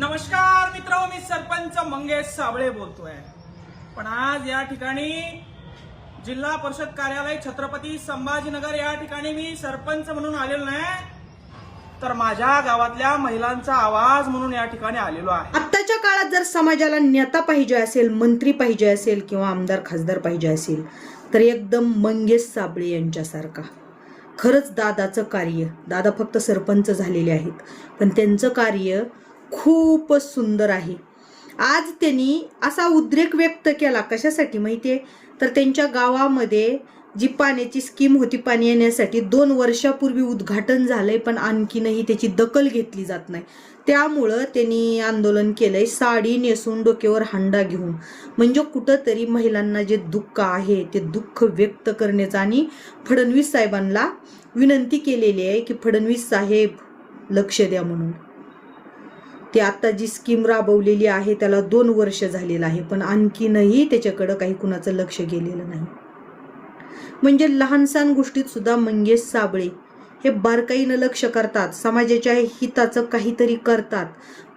नमस्कार मित्र मी सरपंच मंगेश साबळे बोलतोय. पण आज या ठिकाणी जिल्हा परिषद कार्यालय छत्रपती संभाजीनगर या ठिकाणी मी सरपंच म्हणून आलेलो नाही तर माझ्या गावातल्या महिलांचा आवाज म्हणून या ठिकाणी आलेलो आहे. आत्ताच्या काळात जर समाजाला नेता पाहिजे असेल मंत्री पाहिजे असेल किंवा आमदार खासदार पाहिजे असेल तर एकदम मंगेश साबळे यांच्यासारखा. खरंच दादाचं कार्य दादा फक्त सरपंच झालेले आहेत पण त्यांचं कार्य खूपच सुंदर आहे. आज त्यांनी असा उद्रेक व्यक्त केला कशासाठी माहितीये? तर त्यांच्या गावामध्ये जी पाण्याची स्कीम होती पाणी येण्यासाठी दोन वर्षापूर्वी उद्घाटन झालंय पण आणखीनही त्याची दखल घेतली जात नाही. त्यामुळं त्यांनी आंदोलन केलंय साडी नेसून डोक्यावर हांडा घेऊन. म्हणजे कुठंतरी महिलांना जे दुःख आहे ते दुःख व्यक्त करण्याचं आणि फडणवीस साहेबांना विनंती केलेली आहे की फडणवीस साहेब लक्ष द्या म्हणून. ती आत्ता जी स्कीम राबवलेली आहे त्याला दोन वर्ष झालेलं आहे. पण आणखीनही त्याच्याकडं काही कुणाचं लक्ष गेलेलं नाही. म्हणजे लहानसहान गोष्टीत सुद्धा मंगेश साबळे हे बारकाईनं लक्ष करतात. समाजाच्या हिताचं काहीतरी करतात.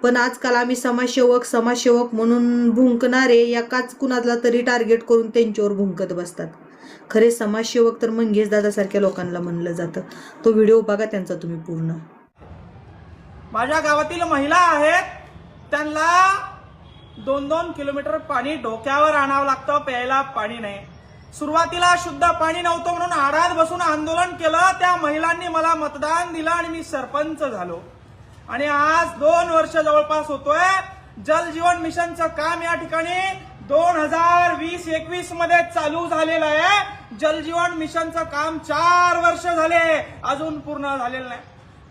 पण आजकाल आम्ही समाजसेवक समाजसेवक म्हणून भुंकणारे एकाच कुणाला तरी टार्गेट करून त्यांच्यावर भुंकत बसतात. खरे समाजसेवक तर मंगेश दादासारख्या लोकांना म्हणलं जातं. तो व्हिडिओ बघा त्यांचा तुम्ही पूर्ण. माझ्या गावातील महिला आहेत त्यांना दोन दोन किलोमीटर पाणी डोक्यावर आणावं लागतं प्यायला पाणी नाही. सुरुवातीला शुद्ध पाणी नव्हतं म्हणून आडात बसून आंदोलन केलं. त्या महिलांनी मला मतदान दिलं आणि मी सरपंच झालो. आणि आज दोन वर्ष जवळपास होतोय. जल जीवन मिशनचं काम या ठिकाणी दोन हजार वीस एकवीसमध्ये चालू झालेलं आहे. जल जीवन मिशनचं काम चार वर्ष झाले. अजून पूर्ण झालेलं नाही.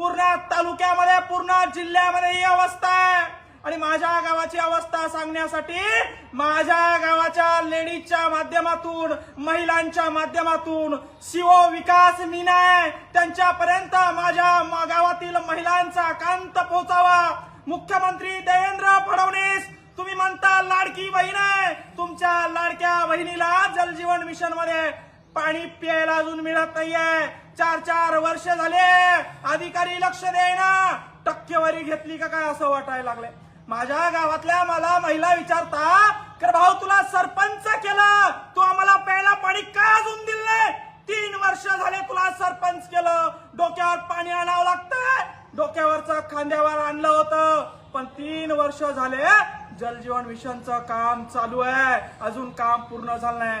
पूर्ण तालुक्यामध्ये पूर्ण जिल्ह्यामध्ये ही अवस्था आहे. आणि माझ्या गावाची अवस्था सांगण्यासाठी माझ्या गावाच्या लेडीजच्या माध्यमातून महिलांच्या माध्यमातून शिव विकास मीना आहे. त्यांच्यापर्यंत माझ्या गावातील महिलांचा कांत पोहोचावा. मुख्यमंत्री देवेंद्र फडणवीस तुम्ही म्हणता लाडकी बहीण आहे. तुमच्या लाडक्या बहिणीला जलजीवन मिशनमध्ये पाणी प्यायला अजून मिळत नाहीये. चार चार वर्ष झाले. अधिकारी लक्ष देईना. टक्केवारी घेतली का काय असं वाटायला लागलंय माझ्या गावातल्या मला महिला विचारता कर भाऊ तुला सरपंच केलं. तू आम्हाला प्यायला पाणी का अजून दिलंय? तीन वर्ष झाले तुला सरपंच केलं. डोक्यावर पाणी आणावं लागतंय डोक्यावरचं खांद्यावर आणलं होतं. पण तीन वर्ष झाले जलजीवन मिशनचं काम चालू आहे. अजून काम पूर्ण झालं नाही.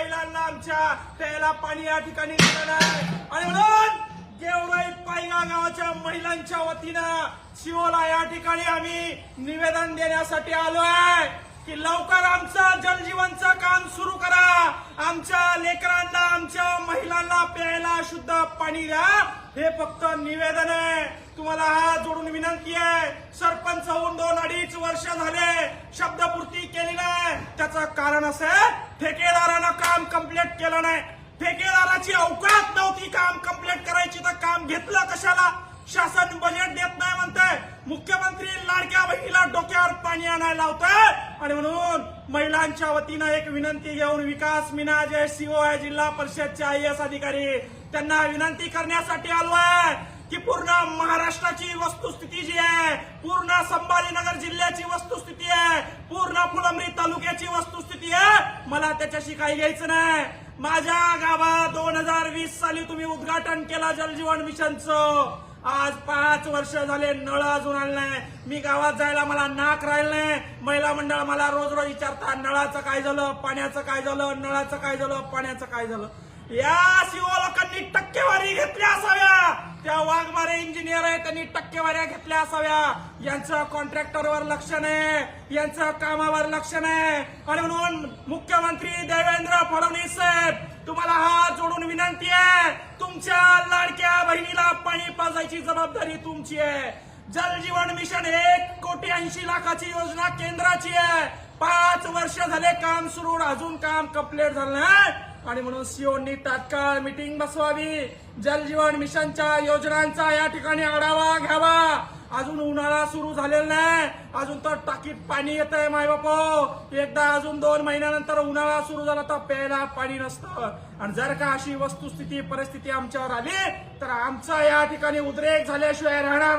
तुम्ही महिलांना आमच्या प्यायला पाणी या ठिकाणी दिलं नाही आणि म्हणून गेवराई पायगा गावाच्या महिलांच्या वतीनं शिवला या ठिकाणी आम्ही निवेदन देण्यासाठी आलो आहे की लवकर आमचं जलजीवनचं काम सुरू करा. आमच्या लेकरांना आमच्या महिलांना प्यायला शुद्ध पाणी द्या. हे फक्त निवेदन आहे. तुम्हाला हात जोडून विनंती आहे. सरपंच होऊन दोन अडीच वर्ष झाले. शब्दपूर्ती केली नाही. त्याचं कारण असं ठेकेदारानं काम कंप्लीट केलं नाही. ठेकेदाराची अवकात नव्हती काम कंप्लीट करायची तर काम घेतलं कशाला? शासन बजेट देत नाही म्हणताय. मुख्यमंत्री लाडक्या बहिणीला डोक्यावर पाणी आणायला लावताय. आणि म्हणून महिलांच्या वतीनं एक विनंती घेऊन विकास मिना जे सीओ आहे जिल्हा परिषदचे आय अधिकारी त्यांना विनंती करण्यासाठी आलो आहे की पूर्ण महाराष्ट्राची वस्तुस्थिती जी आहे पूर्ण संभाजीनगर जिल्ह्याची वस्तुस्थिती आहे पूर्ण फुलंब्री तालुक्याची वस्तुस्थिती आहे मला त्याच्याशी काही घ्यायचं नाही. माझ्या गावात दोन हजार वीस साली तुम्ही उद्घाटन केला जलजीवन मिशनचं. आज पाच वर्ष झाले नळ अजून आले नाही. मी गावात जायला मला नाक राहिलं नाही. महिला मंडळ मला रोज रोज विचारतात नळाचं काय झालं पाण्याचं काय झालं नळाचं काय झालं पाण्याचं काय झालं? या सीओ लोकांनी टक्केवारी घेतली असाव्या. त्या वाघमारे इंजिनियर आहे त्यांनी टक्केवाऱ्या घेतल्या असाव्या. यांचं कॉन्ट्रॅक्टरवर लक्ष नाही यांचं कामावर लक्ष नाही. आणि म्हणून मुख्यमंत्री देवेंद्र फडणवीस साहेब तुम्हाला हात जोडून विनंती आहे तुमच्या लाडक्या बहिणीला पाणी पाजायची जबाबदारी तुमची आहे. जल जीवन मिशन एक कोटी ऐंशी लाखाची योजना केंद्राची आहे. पाच वर्ष झाले काम सुरू अजून काम कंप्लीट झालं नाही. आणि म्हणून सीओनी तात्काळ मिटिंग बसवावी. जल जीवन मिशनच्या योजनांचा या ठिकाणी आढावा घ्यावा. अजून उन्हाळा सुरू झालेला नाही. अजून तर टाकीत पाणी येत आहे माय बापो. एकदा अजून दोन महिन्यानंतर उन्हाळा सुरू झाला तर प्यायला पाणी नसतं. आणि जर का अशी वस्तुस्थिती परिस्थिती आमच्यावर आली तर आमचा या ठिकाणी उद्रेक झाल्याशिवाय राहणार